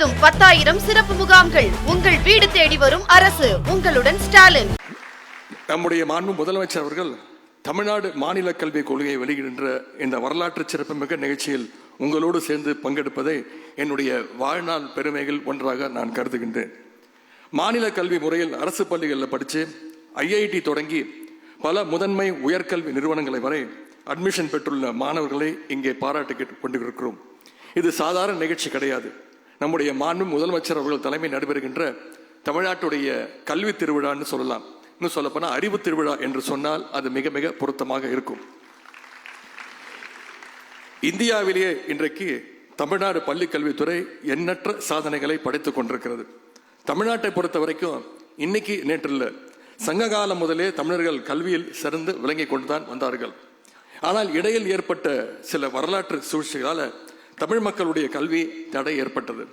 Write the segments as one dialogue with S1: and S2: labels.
S1: மாதம் பத்தாயிரம் சிறப்பு முகாம்கள் உங்கள் வீடு தேடி வரும் அரசு. உங்களுடன் ஸ்டாலின்.
S2: நம்முடைய மாண்பு முதலமைச்சர் அவர்கள் தமிழ்நாடு மாநில கல்விக் கொள்கையை வெளியிடுகின்ற இந்த வரலாற்று சிறப்புமிக்க நிகழ்ச்சியில் உங்களோடு சேர்ந்து பங்கெடுப்பதை என்னுடைய வாழ்நாள் பெருமைகள் ஒன்றாக நான் கருதுகின்றேன். மாநில கல்வி முறையில் அரசு பள்ளிகளில் படித்து ஐஐடி தொடங்கி பல முதன்மை உயர்கல்வி நிறுவனங்களை வரை அட்மிஷன் பெற்றுள்ள மாணவர்களை இங்கே பாராட்டி கொண்டிருக்கிறோம். இது சாதாரண நிகழ்ச்சி கிடையாது. நம்முடைய மாண்பு முதலமைச்சர் அவர்கள் தலைமை நடைபெறுகின்ற தமிழ்நாட்டுடைய கல்வி திருவிழான்னு சொல்லலாம். இன்னும் சொல்லப்போனால் அறிவு திருவிழா என்று சொன்னால் அது மிக மிக பொருத்தமாக இருக்கும். இந்தியாவிலேயே இன்றைக்கு தமிழ்நாடு பள்ளி கல்வித்துறை எண்ணற்ற சாதனைகளை படைத்துக் கொண்டிருக்கிறது. தமிழ்நாட்டை பொறுத்த வரைக்கும் இன்னைக்கு நேற்று இல்லை சங்க காலம் முதலே தமிழர்கள் கல்வியில் சிறந்து விளங்கி கொண்டுதான் வந்தார்கள். ஆனால் இடையில் ஏற்பட்ட சில வரலாற்று சூழ்ச்சிகளால் தமிழ் மக்களுடைய கல்வி தடை ஏற்பட்டது.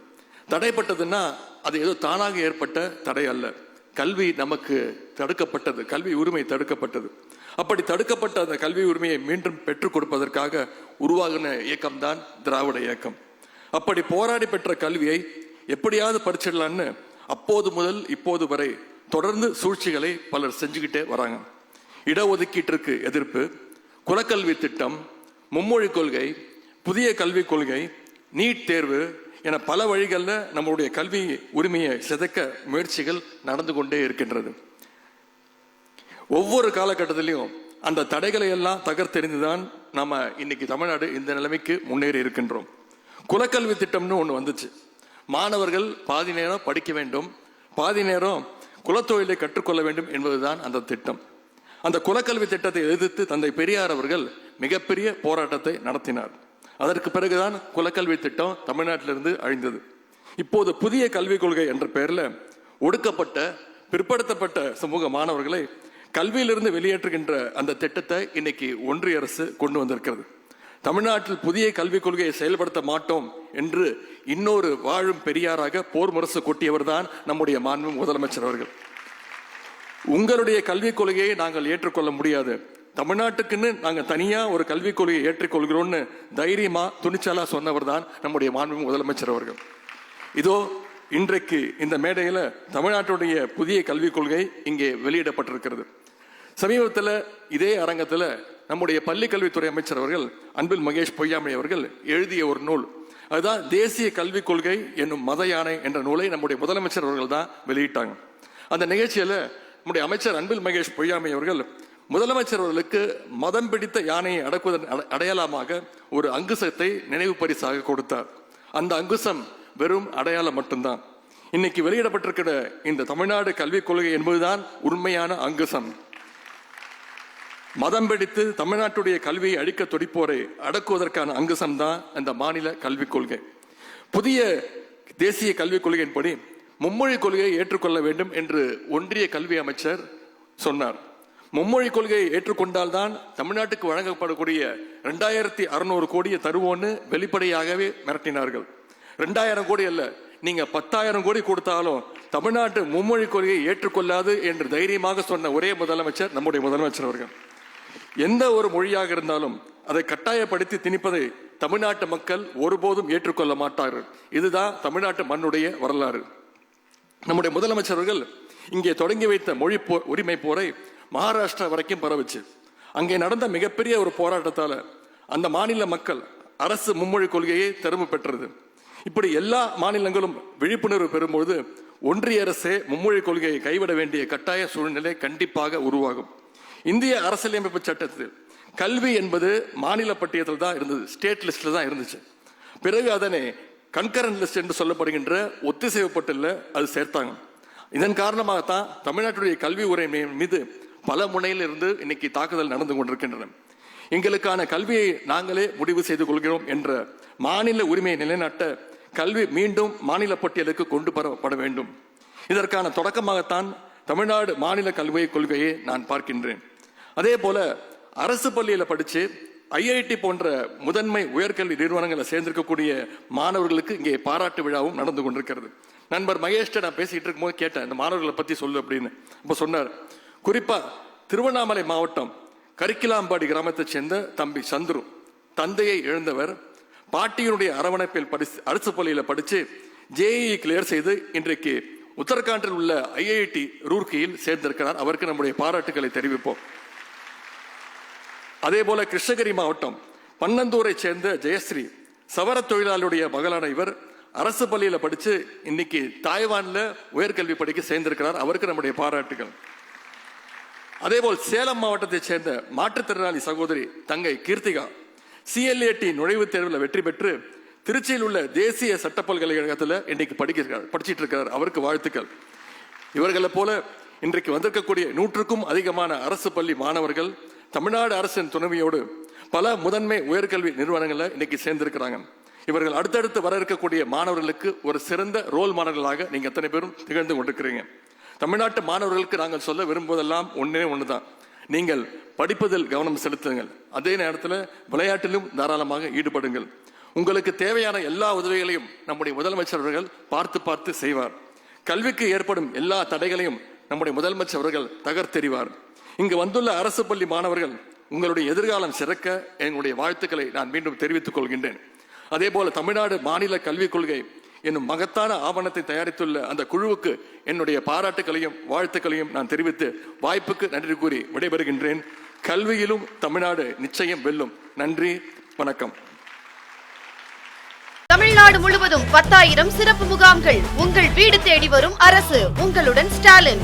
S2: தடைப்பட்டதுன்னா அது ஏதோ தானாக ஏற்பட்ட தடை அல்ல. கல்வி நமக்கு தடுக்கப்பட்டது. கல்வி உரிமை தடுக்கப்பட்டது. அப்படி தடுக்கப்பட்ட அந்த கல்வி உரிமையை மீண்டும் பெற்றுக் கொடுப்பதற்காக உருவாகின இயக்கம்தான் திராவிட இயக்கம். அப்படி போராடி பெற்ற கல்வியை எப்படியாவது படிச்சிடலான்னு அப்போது முதல் இப்போது வரை தொடர்ந்து சூழ்ச்சிகளை பலர் செஞ்சுக்கிட்டே வராங்க. இடஒதுக்கீட்டிற்கு எதிர்ப்பு குலக்கல்வி திட்டம் மும்மொழி கொள்கை புதிய கல்விக் கொள்கை நீட் தேர்வு என பல வழிகளில் நம்மளுடைய கல்வி உரிமையை சிதைக்க முயற்சிகள் நடந்து கொண்டே இருக்கின்றது. ஒவ்வொரு காலகட்டத்திலையும் அந்த தடைகளை எல்லாம் தகர்த்தெறிந்து தான் நம்ம இன்னைக்கு தமிழ்நாடு இந்த நிலைமைக்கு முன்னேறி இருக்கின்றோம். குலக்கல்வி திட்டம்னு ஒன்று வந்துச்சு. மாணவர்கள் பாதி நேரம் படிக்க வேண்டும். பாதி நேரம் குலத்தொழிலை கற்றுக்கொள்ள வேண்டும் என்பதுதான் அந்த திட்டம். அந்த குலக்கல்வி திட்டத்தை எதிர்த்து தந்தை பெரியார் அவர்கள் மிகப்பெரிய போராட்டத்தை நடத்தினார். அதற்கு பிறகுதான் குலக்கல்வி திட்டம் தமிழ்நாட்டிலிருந்து அழிந்தது. இப்போது புதிய கல்விக் கொள்கை என்ற பெயரில் ஒடுக்கப்பட்ட பிற்படுத்தப்பட்ட சமூக மாணவர்களை கல்வியிலிருந்து வெளியேற்றுகின்ற அந்த திட்டத்தை இன்னைக்கு ஒன்றிய அரசு கொண்டு வந்திருக்கிறது. தமிழ்நாட்டில் புதிய கல்விக் கொள்கையை செயல்படுத்த மாட்டோம் என்று இன்னொரு வாழும் பெரியாராக போர் முரசு கொட்டியவர் தான் நம்முடைய மாண்பு முதலமைச்சர் அவர்கள். உங்களுடைய கல்விக் கொள்கையை நாங்கள் ஏற்றுக்கொள்ள முடியாது. தமிழ்நாட்டுக்குன்னு நாங்கள் தனியாக ஒரு கல்விக் கொள்கையை ஏற்றுக்கொள்கிறோம்னு தைரியமாக துணிச்சலாக சொன்னவர் தான் நம்முடைய மாண்பு முதலமைச்சர் அவர்கள். இதோ இன்றைக்கு இந்த மேடையில் தமிழ்நாட்டுடைய புதிய கல்விக் கொள்கை இங்கே வெளியிடப்பட்டிருக்கிறது. சமீபத்தில் இதே அரங்கத்தில் நம்முடைய பள்ளி கல்வித்துறை அமைச்சர் அவர்கள் அன்பில் மகேஷ் பொய்யாமணி அவர்கள் எழுதிய ஒரு நூல். அதுதான் தேசிய கல்விக் கொள்கை என்னும் மத யானை என்ற நூலை நம்முடைய முதலமைச்சர் அவர்கள் தான் வெளியிட்டாங்க. அந்த நிகழ்ச்சியில் நம்முடைய அமைச்சர் அன்பில் மகேஷ் பொய்யாமை அவர்கள் முதலமைச்சர் அவர்களுக்கு மதம் பிடித்த யானையை அடக்குவதன் அடையாளமாக ஒரு அங்குசத்தை நினைவு பரிசாக கொடுத்தார். அந்த அங்குசம் வெறும் அடையாளம் மட்டும்தான். இன்னைக்கு வெளியிடப்பட்டிருக்கிற இந்த தமிழ்நாடு கல்விக் கொள்கை என்பதுதான் உண்மையான அங்குசம். மதம் பிடித்து தமிழ்நாட்டுடைய கல்வியை அழிக்க துடிப்போரை அடக்குவதற்கான அங்குசம் தான் அந்த மாநில கல்விக் கொள்கை. புதிய தேசிய கல்விக் கொள்கையின்படி மும்மொழி கொள்கையை ஏற்றுக்கொள்ள வேண்டும் என்று ஒன்றிய கல்வி அமைச்சர் சொன்னார். மும்மொழி கொள்கையை ஏற்றுக்கொண்டால்தான் தமிழ்நாட்டுக்கு வழங்கப்படக்கூடிய ரெண்டாயிரத்தி அறுநூறு கோடியை தருவோன்னு வெளிப்படையாகவே மிரட்டினார்கள். ரெண்டாயிரம் கோடி அல்ல நீங்க பத்தாயிரம் கோடி கொடுத்தாலும் தமிழ்நாட்டு மும்மொழி கொள்கையை ஏற்றுக்கொள்ளாது என்று தைரியமாக சொன்ன ஒரே முதலமைச்சர் நம்முடைய முதலமைச்சர் அவர்கள். எந்த ஒரு மொழியாக இருந்தாலும் அதை கட்டாயப்படுத்தி திணிப்பதை தமிழ்நாட்டு மக்கள் ஒருபோதும் ஏற்றுக்கொள்ள மாட்டார்கள். இதுதான் தமிழ்நாட்டு மண்ணுடைய வரலாறு. நம்முடைய முதலமைச்சர் அவர்கள் இங்கே தொடங்கி வைத்த மொழி போ உரிமை போரை மகாராஷ்டிரா வரைக்கும் பரவுச்சு. அங்கே நடந்த மிகப்பெரிய ஒரு போராட்டத்தால் அந்த மாநில மக்கள் அரசு மும்மொழி கொள்கையை திரும்ப பெற்றது. இப்படி எல்லா மாநிலங்களும் விழிப்புணர்வு பெறும்போது ஒன்றிய அரசே மும்மொழி கொள்கையை கைவிட வேண்டிய கட்டாய சூழ்நிலை கண்டிப்பாக உருவாகும். இந்திய அரசியலமைப்பு சட்டத்தில் கல்வி என்பது மாநில பட்டியத்தில் தான் இருந்தது ஸ்டேட் லிஸ்ட்ல தான் இருந்துச்சு. பிறகு அதனை கன்கரண்ட் லிஸ்ட் என்று சொல்லப்படுகின்ற ஒத்திசைவு பட்டியலில் அது சேர்த்தாங்க. இதன் காரணமாகத்தான் தமிழ்நாட்டுடைய கல்வி உரிமை மீது பல முனையிலிருந்து இன்னைக்கு தாக்குதல் நடந்து கொண்டிருக்கின்றன. எங்களுக்கான கல்வியை நாங்களே முடிவு செய்து கொள்கிறோம் என்ற மாநில உரிமையை நிலைநாட்ட கல்வி மீண்டும் மாநில பட்டியலுக்கு கொண்டு வரப்பட வேண்டும். இதற்கான தொடக்கமாகத்தான் தமிழ்நாடு மாநில கல்வி கொள்கையை நான் பார்க்கின்றேன். அதே போல அரசு பள்ளியில் படித்து ஐஐடி போன்ற முதன்மை உயர்கல்வி நிறுவனங்களை சேர்ந்திருக்கக்கூடிய மாணவர்களுக்கு இங்கே பாராட்டு விழாவும் நடந்து கொண்டிருக்கிறது. நண்பர் மகேஷ்ட நான் பேசிக்கிட்டு இருக்கும்போது கேட்டேன் இந்த மாணவர்களை பற்றி சொல்லு அப்படின்னு. இப்போ சொன்னார் குறிப்பா திருவண்ணாமலை மாவட்டம் கரிக்கிலாம்பாடி கிராமத்தைச் சேர்ந்த தம்பி சந்துரு. தந்தையை இழந்தவர். பாட்டியினுடைய அரவணைப்பில் படிச்சு அரசு பள்ளியில படிச்சு ஜேஇ கிளியர் செய்து இன்றைக்கு உத்தரகாண்டில் உள்ள ஐஐடி ரூர்க்கியில் சேர்ந்திருக்கிறார். அவருக்கு நம்முடைய பாராட்டுகளை தெரிவிப்போம். அதே போல கிருஷ்ணகிரி மாவட்டம் பன்னந்தூரை சேர்ந்த ஜெயஸ்ரீ சவர தொழிலாளியுடைய மகளான இவர் அரசு பள்ளியில படிச்சு இன்னைக்கு தாய்வானில் உயர்கல்வி படிக்க சேர்ந்திருக்கிறார். அவருக்கு நம்முடைய பாராட்டுகள். அதேபோல் சேலம் மாவட்டத்தைச் சேர்ந்த மாற்றுத்திறனாளி சகோதரி தங்கை கீர்த்திகா சிஎல்ஏடி நுழைவுத் தேர்வில் வெற்றி பெற்று திருச்சியில் உள்ள தேசிய சட்ட பல்கலைக்கழகத்தில் இன்னைக்கு படிக்கிறார் படிச்சிட்டு இருக்கிறார் அவருக்கு வாழ்த்துக்கள். இவர்களை போல இன்றைக்கு வந்திருக்கக்கூடிய நூற்றுக்கும் அதிகமான அரசு பள்ளி மாணவர்கள் தமிழ்நாடு அரசின் துணைவியோடு பல முதன்மை உயர்கல்வி நிறுவனங்களில் இன்னைக்கு சேர்ந்திருக்கிறாங்க. இவர்கள் அடுத்தடுத்து வர இருக்கக்கூடிய மாணவர்களுக்கு ஒரு சிறந்த ரோல் மாடல்களாக நீங்கள் அத்தனை பேரும் திகழ்ந்து கொண்டிருக்கிறீங்க. தமிழ்நாட்டு மாணவர்களுக்கு நாங்கள் சொல்ல விரும்புவதெல்லாம் ஒன்றே தான் நீங்கள் படிப்பதில் கவனம் செலுத்துங்கள். அதே நேரத்தில் விளையாட்டிலும் தாராளமாக ஈடுபடுங்கள். உங்களுக்கு தேவையான எல்லா உதவிகளையும் நம்முடைய முதலமைச்சர் அவர்கள் பார்த்து பார்த்து செய்வார். கல்விக்கு ஏற்படும் எல்லா தடைகளையும் நம்முடைய முதலமைச்சர் அவர்கள் தகர்த்தெறிவார். இங்கு வந்துள்ள அரசு பள்ளி மாணவர்கள் உங்களுடைய எதிர்காலம் சிறக்க என்னுடைய வாழ்த்துக்களை நான் மீண்டும் தெரிவித்துக் கொள்கின்றேன். அதே போல தமிழ்நாடு மாநில கல்விக் கொள்கை என்னும் மகத்தான ஆவணத்தை தயாரித்துள்ள அந்த குழுவுக்கு என்னுடைய பாராட்டுகளையும் வாழ்த்துக்களையும் நான் தெரிவித்து வாய்ப்புக்கு நன்றி கூறி விடைபெறுகின்றேன். கல்வியிலும் தமிழ்நாடு நிச்சயம் வெல்லும். நன்றி வணக்கம்.
S1: தமிழ்நாடு முழுவதும் பத்தாயிரம் சிறப்பு முகாம்கள் உங்கள் வீடு தேடி வரும் அரசு. உங்களுடன் ஸ்டாலின்.